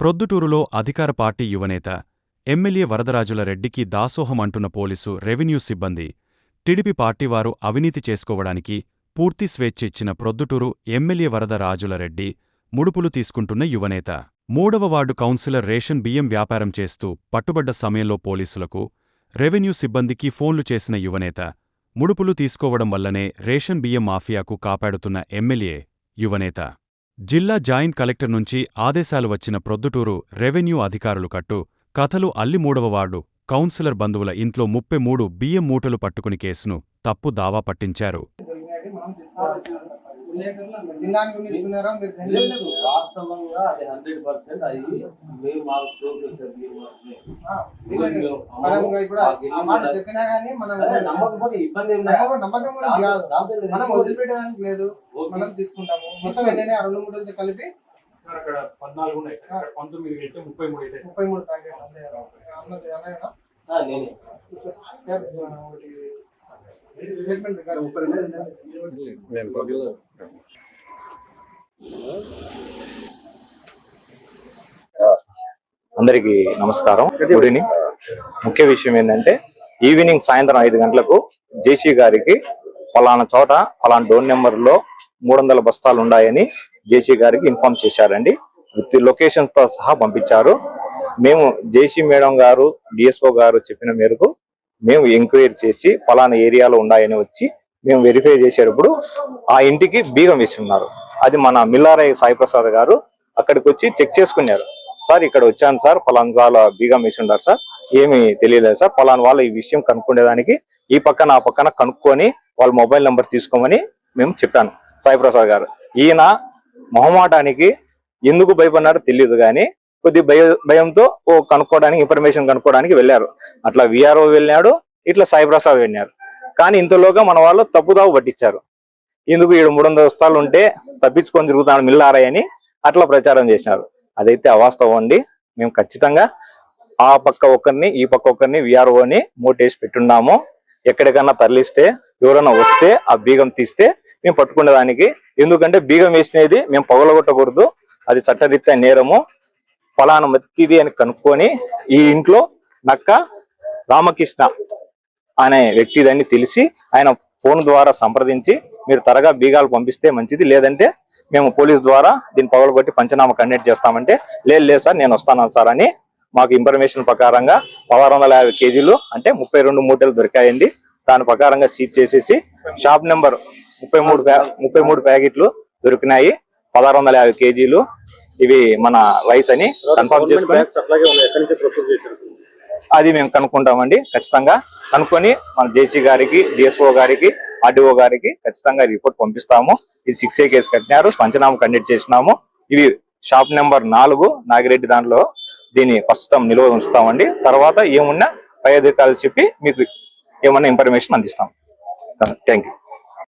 ప్రొద్దుటూరులో అధికార పార్టీ యువనేత ఎమ్మెల్యే వరదరాజుల రెడ్డికి దాసోహమంటున్న పోలీసు రెవెన్యూ సిబ్బంది టిడిపి పార్టీవారు అవినీతి చేసుకోవడానికి పూర్తి స్వేచ్ఛ ఇచ్చిన ప్రొద్దుటూరు ఎమ్మెల్యే వరదరాజుల రెడ్డి ముడుపులు తీసుకుంటున్న యువనేత. మూడవ వార్డు కౌన్సిలర్ రేషన్ బియ్యం వ్యాపారం చేస్తూ పట్టుబడ్డ సమయంలో పోలీసులకు రెవెన్యూ సిబ్బందికి ఫోన్లు చేసిన యువనేత ముడుపులు తీసుకోవడం వల్లనే రేషన్ బియ్యం మాఫియాకు కాపాడుతున్న ఎమ్మెల్యే యువనేత. జిల్లా జాయింట్ కలెక్టర్ నుంచి ఆదేశాలు వచ్చిన ప్రొద్దుటూరు రెవెన్యూ అధికారులు కట్టు కథలు అల్లి మూడవ వార్డు కౌన్సిలర్ బంధువుల ఇంట్లో ముప్పై మూడు బియ్యం మూటలు పట్టుకుని కేసును తప్పు దావా పట్టించారు దొరికినట్టు మనం తీసుకోవాలి తినడానికి మీరు తీసుకున్నారా మీరు లేదు, తినలేదు లేదు. వాస్తవంగా అది హండ్రెడ్ పర్సెంట్ అది మీరు మాకు స్టోర్ చెప్పినా గానీ మనం నమ్మకపోతే ఇబ్బంది ఏం లేదు. నమ్మకం లేదు. మనం లేదు. తీసుకుంటాము. మొత్తం ఎన్ని రెండు మూడు కలిపి సార్ అక్కడ పద్నాలుగు ఉన్నాయి. అక్కడ పంతొమ్మిది వెళ్తే ముప్పై మూడు అయితే. ముప్పై మూడు ప్యాకెట్ నేనే. అందరికి నమస్కారం. గుడ్ ఈవినింగ్ ముఖ్య విషయం ఏంటంటే ఈవినింగ్ సాయంత్రం ఐదు గంటలకు జేసీ గారికి ఫలానా చోట ఫలానా డోర్ నెంబర్లో మూడు వందల బస్తాలు ఉన్నాయని జేసీ గారికి ఇన్ఫార్మ్ చేశారండి. విత్ లొకేషన్తో సహా పంపించారు. మేము జేసీ మేడం గారు డిఎస్ఓ గారు చెప్పిన మేరకు మేము ఎంక్వైరీ చేసి ఫలానా ఏరియాలో ఉన్నాయని వచ్చి మేము వెరిఫై చేసేటప్పుడు ఆ ఇంటికి బీగం వేసి ఉన్నారు అది మన మిల్లారయ్య సాయిప్రసాద్ గారు అక్కడికి వచ్చి చెక్ చేసుకున్నారు. సార్ ఇక్కడ వచ్చాను సార్ ఫలానా బీగం వేసి ఉన్నారు సార్. ఏమి తెలియలేదు సార్. ఫలానా వాళ్ళు ఈ విషయం కనుక్కునేదానికి ఈ పక్కన ఆ పక్కన కనుక్కొని వాళ్ళ మొబైల్ నెంబర్ తీసుకోమని మేము చెప్పాను సాయిప్రసాద్ గారు. ఈయన మొహమాటానికి ఎందుకు భయపడినారో తెలియదు కానీ కొద్ది భయ భయంతో ఓ కనుక్కోవడానికి ఇన్ఫర్మేషన్ కనుక్కోవడానికి వెళ్ళారు. అట్లా విఆర్ఓ వెళ్ళాడు ఇట్లా సాయి ప్రసాద్ వెళ్ళారు. కానీ ఇంతలోగా మన వాళ్ళు తప్పుదావు పట్టించారు. ఎందుకు ఈడు మూడు వందల ఉంటే తప్పించుకొని తిరుగుతాను మిల్లారాయని అట్లా ప్రచారం చేసినారు అదైతే అవాస్తవం అండి. మేము ఖచ్చితంగా ఆ పక్క ఒకరిని ఈ పక్క ఒకరిని విఆర్ఓని మోటేసి పెట్టున్నాము. ఎక్కడికన్నా తరలిస్తే ఎవరైనా వస్తే ఆ బీగం తీస్తే మేము పట్టుకునేదానికి ఎందుకంటే బీగం వేసినది మేము పగలగొట్టకూడదు. అది చట్టరీత్యా నేరము. ఫలానా మత్తిది అని కనుక్కొని ఈ ఇంట్లో నక్క రామకృష్ణ అనే వ్యక్తి దాన్ని తెలిసి ఆయన ఫోన్ ద్వారా సంప్రదించి మీరు త్వరగా బీగాలు పంపిస్తే మంచిది. లేదంటే మేము పోలీస్ ద్వారా దీన్ని పగలగొట్టి పంచనామా కండక్ట్ చేస్తామంటే లేదు లేదు సార్ నేను వస్తాను సార్ అని మాకు ఇన్ఫర్మేషన్ ప్రకారంగా పదహారు వందల యాభై కేజీలు అంటే ముప్పై రెండు మూటలు దొరికాయండి. దాని ప్రకారంగా సీజ్ చేసేసి షాప్ నెంబర్ ముప్పై మూడు ప్యా- ముప్పై మూడు ప్యాకెట్లు దొరికినాయి. పదహారు వందల యాభై కేజీలు ఇవి మన రైస్ అని కన్ఫర్మ్ చేసుకొని అది మేము కనుక్కుంటామండి ఖచ్చితంగా. కనుక్కొని మన జేసీ గారికి డిఎస్ఓ గారికి ఆర్డీఓ గారికి ఖచ్చితంగా రిపోర్ట్ పంపిస్తాము. ఇది సిక్స్ ఏ కేసు కట్టినారు పంచనామా కండక్ట్ చేసినాము. ఇవి షాప్ నెంబర్ నాలుగు నాగిరెడ్డి దాంట్లో దీన్ని ప్రస్తుతం నిల్వ ఉంచుతామండి. తర్వాత ఏమున్నా పై అధికారులు చెప్పి మీకు ఏమన్నా ఇన్ఫర్మేషన్ అందిస్తాం. Thank you